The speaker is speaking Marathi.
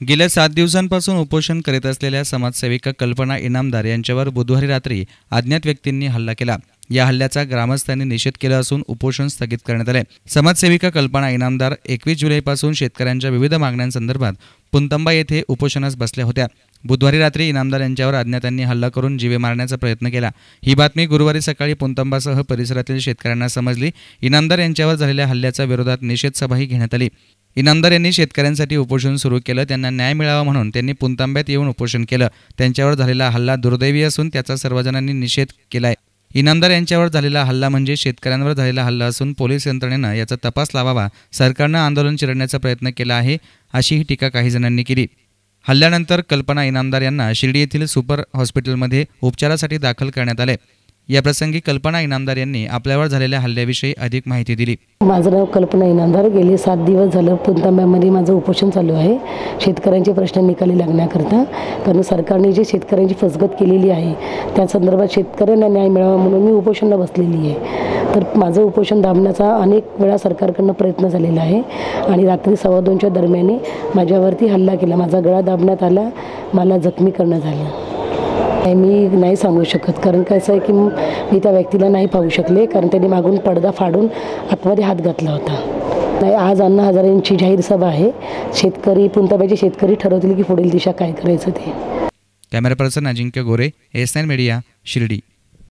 गेल्या सात दिवसांपासून उपोषण करीत असलेल्या समाजसेविका कल्पना इनामदार यांच्यावर बुधवारी रात्री अज्ञात व्यक्तींनी हल्ला केला. या हल्ल्याचा ग्रामस्थांनी निषेध केला असून उपोषण स्थगित करण्यात आले. समाजसेविका कल्पना इनामदार एकवीस जुलैपासून शेतकऱ्यांच्या विविध मागण्यांसंदर्भात पुंतंबा येथे उपोषणास बसल्या होत्या. बुधवारी रात्री इनामदार यांच्यावर अज्ञातांनी हल्ला करून जीवे मारण्याचा प्रयत्न केला. ही बातमी गुरुवारी सकाळी पुंतंबासह परिसरातील शेतकऱ्यांना समजली. इनामदार यांच्यावर झालेल्या हल्ल्याच्या विरोधात निषेध सभाही घेण्यात आली. इनामदार यांनी शेतकऱ्यांसाठी उपोषण सुरू केलं त्यांना न्याय मिळावा म्हणून त्यांनी पुंतांब्यात येऊन उपोषण केलं. त्यांच्यावर झालेला हल्ला दुर्दैवी असून त्याचा सर्वजणांनी निषेध केलाय. इनामदार यांच्यावर झालेला हल्ला म्हणजे शेतकऱ्यांवर झालेला हल्ला असून पोलीस यंत्रणेनं याचा तपास लावावा सरकारनं आंदोलन चिरडण्याचा प्रयत्न केला आहे अशीही टीका काही जणांनी केली. हल्ल्यानंतर कल्पना इनामदार यांना शिर्डी येथील सुपर हॉस्पिटलमध्ये उपचारासाठी दाखल करण्यात आले. याप्रसंगी कल्पना इनामदार यांनी आपल्यावर झालेल्या हल्ल्याविषयी अधिक माहिती दिली. माझं नाव कल्पना इनामदार. गेले सात दिवस झालं पुंतांब्यामध्ये माझं उपोषण चालू आहे. शेतकऱ्यांचे प्रश्न निकाली लागण्याकरता. कारण सरकारने जे शेतकऱ्यांची फसगत केलेली आहे त्या संदर्भात शेतकऱ्यांना न्याय मिळावा म्हणून मी उपोषणला बसलेली आहे. तर माझं उपोषण दाबण्याचा अनेक वेळा सरकारकडनं प्रयत्न झालेला आहे. आणि रात्री सव्वा दोनच्या दरम्याने माझ्यावरती हल्ला केला. माझा गळा दाबण्यात आला. मला जखमी करण्यात आलं. नाही मी नाही सांगू शकत. कारण कसं आहे की मी त्या व्यक्तीला नाही पाहू शकले. कारण त्यांनी मागून पडदा फाडून आतमध्ये हात घातला होता. नाही आज अण्णा हजारेंची जाहीर सभा आहे. शेतकरी पुंताबाईचे शेतकरी ठरवतील की पुढील दिशा काय करायचं ते. Camera person Ajinkya Gore S nine media Shirdi.